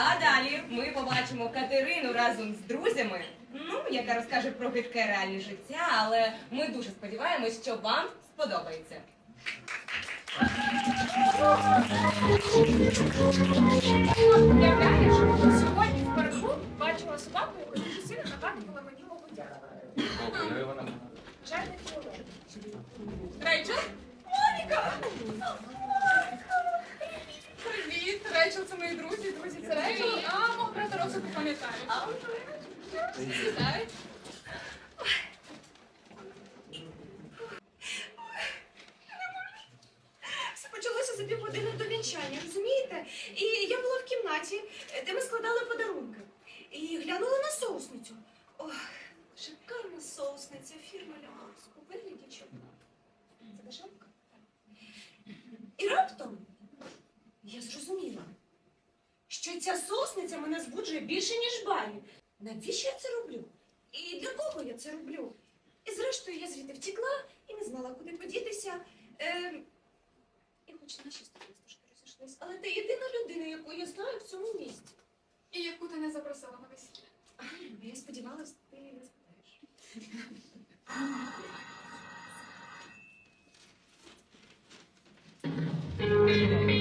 А далі ми побачимо Катерину разом з друзями, ну, яка розкаже про гидке реальне життя, але ми дуже сподіваємось, що вам сподобається. Уявляєш, сьогодні в парку бачила собаку, яка дуже сильно нагадувала мені молодя. Жадний фіолет. Рейчел? Моніка! Привіт, Рейчел, це мої друзі, друзі, це Рейчел, а мого брата Рокса ти пам'ятаєш. Сідай. Все почалося за півгодини до вінчання, розумієте? І я була в кімнаті, де ми складали подарунки. І глянула на соусницю. Ох, шикарна соусниця фірма Ляморс. Купили дівчата. Це дешевка? І раптом я зрозуміла, що ця соусниця мене збуджує більше, ніж бані. Навіщо я це роблю? І для кого я це роблю? І зрештою я звідти втекла і не знала, куди подітися. Ем, і хоч наші сторони трошки розійшлись, але ти єдина людина, яку я знаю в цьому місті. І яку ти не запросила на весілля. А, я сподівалась, ти не згадаєш. Алло?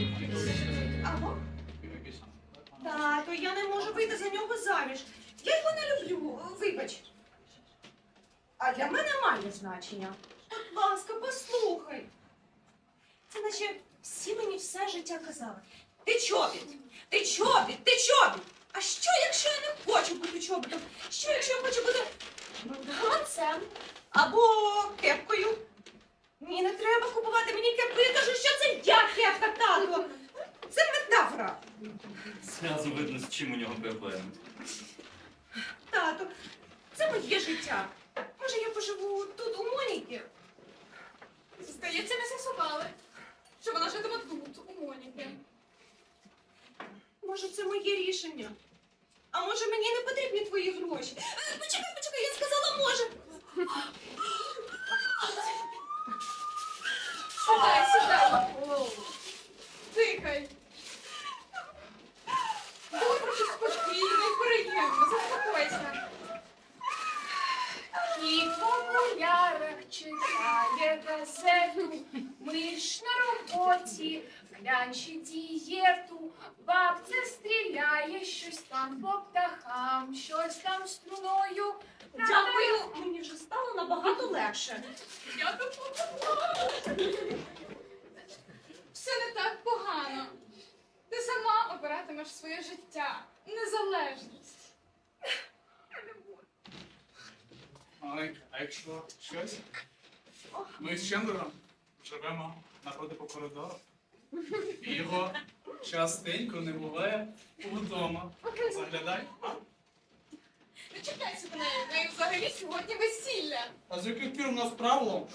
за нього заміж. Я його не люблю, вибач. А для мене має значення. Будь ласка, послухай. Це наче всі мені все життя казали. Ти чобіт, ти чобіт, ти чобіт. А що, якщо я не хочу бути чобітом? Що, якщо я хочу бути гаманцем або кепкою? Ні, не треба купувати мені кепку. Я кажу, що це я кепка, тато. Це метафора. Зразу видно, з чим у нього проблеми. Тато, це моє життя. Може, я поживу тут у Моніки? Здається, ми з'ясували, що вона житиме тут, у Моніки. Може, це моє рішення. А може мені не потрібні твої гроші? Е, Почекай, почекай, я сказала може. Сідай, сідай. Дихай. Будь трохи спокійно і приємно, заспокойся. І в окулярах читає газету, миш на роботі, клянчі дієту, бабця стріляє, щось там по птахам, щось там струною. Дякую, мені вже стало набагато легше. Я допомогла. Все не так погано. Ти сама обиратимеш своє життя, незалежність. А, а якщо щось? Ми з Чендлером живемо напроти по коридору. І його частенько не буває вдома. Заглядай. Не чекайся до неї, взагалі сьогодні весілля. А з яких пір у нас правило?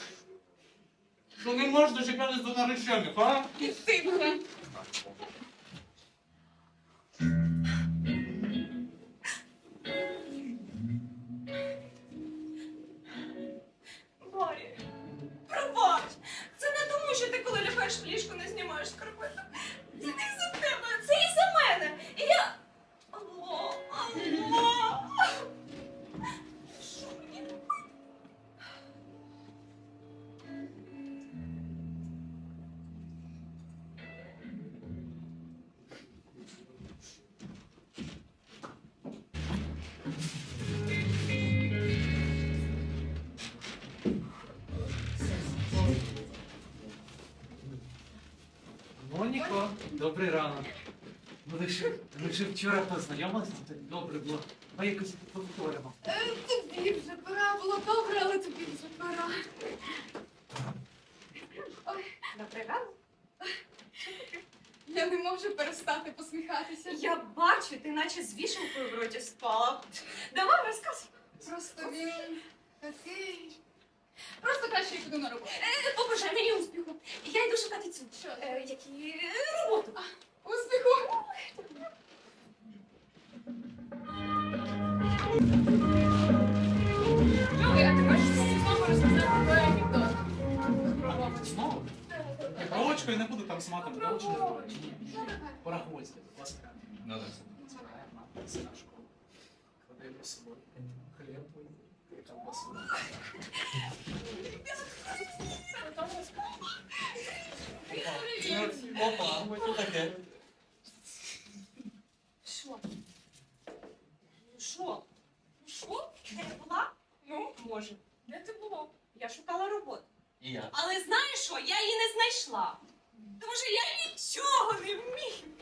Що не можна дочекатись до наречених, а? Ти Моніко, добрий ранок. Ну, ж, ви ж вчора познайомилися, так добре було. Ми якось повторимо. Е, Тобі вже пора було добре, але тобі вже пора. Ой, Добрий ранок. я не можу перестати посміхатися. Я бачу, ти наче з вішалкою в роті спала. Давай розказуй. Просто він такий. Просто краще йду на роботу. Е, е Побажай мені успіху. Я йду шукати цю. Що? Е, які е, роботу. Успіху! Люби, а ти? Я не буду там з матом. Порахуйте, будь ласка. Надо. Це наша школа. Кладемо собою. Хліб. Ну? Ну? Ну, може. Де ти була? Я шукала роботу. Але знаєш що? Я її не знайшла. Тому що я нічого не вмію.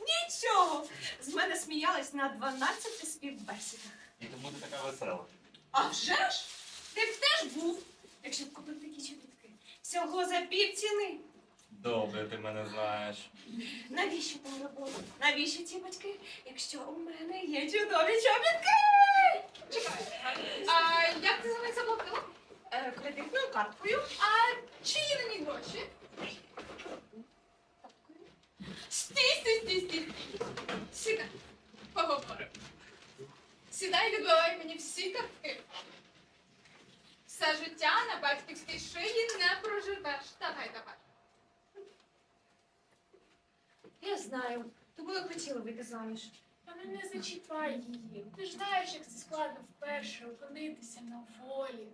Нічого. З мене сміялись на 12 співбесідах. І тому ти така весела. А вже ж? Ти б теж був, якщо б купив такі чобітки. Всього за пів ціни. Добре, ти мене знаєш. Навіщо та робота? Навіщо ці батьки, якщо у мене є чудові чобітки? Чекай. А як ти за них заплатила? Е, кредитною карткою. А чиї на них гроші? Стій, стій, стій, стій. Сідай. Поговоримо. Сідай відбивай мені всі картки. Все життя на батьківській шиї не проживеш. Давай, давай. Я знаю, тому я хотіла вийти заміж. Та ну не зачіпай її. Ти ж знаєш, як це складно вперше опинитися на волі.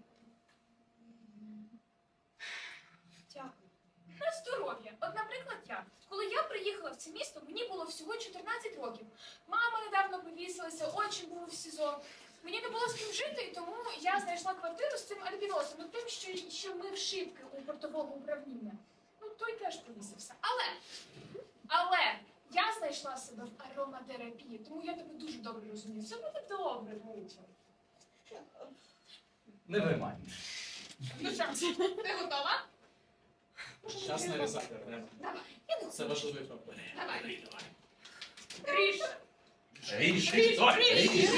Дякую. На здоров'я. От, наприклад, я. Коли я приїхала в це місто, мені було всього 14 років. Мама недавно повісилася, отчим був в СІЗО. Мені не було з ким жити, і тому я знайшла квартиру з цим альбіносом, ну тим, що, що мив шибки у портового управління. Ну, той теж повісився. Але, але я знайшла себе в ароматерапії, тому я тебе дуже добре розумію. Все буде добре, Митя. Не виймай. Ну що, ти готова? Час нарізати. Давай, Це важливий крок. давай. Ріж. É isso, é isso, é isso.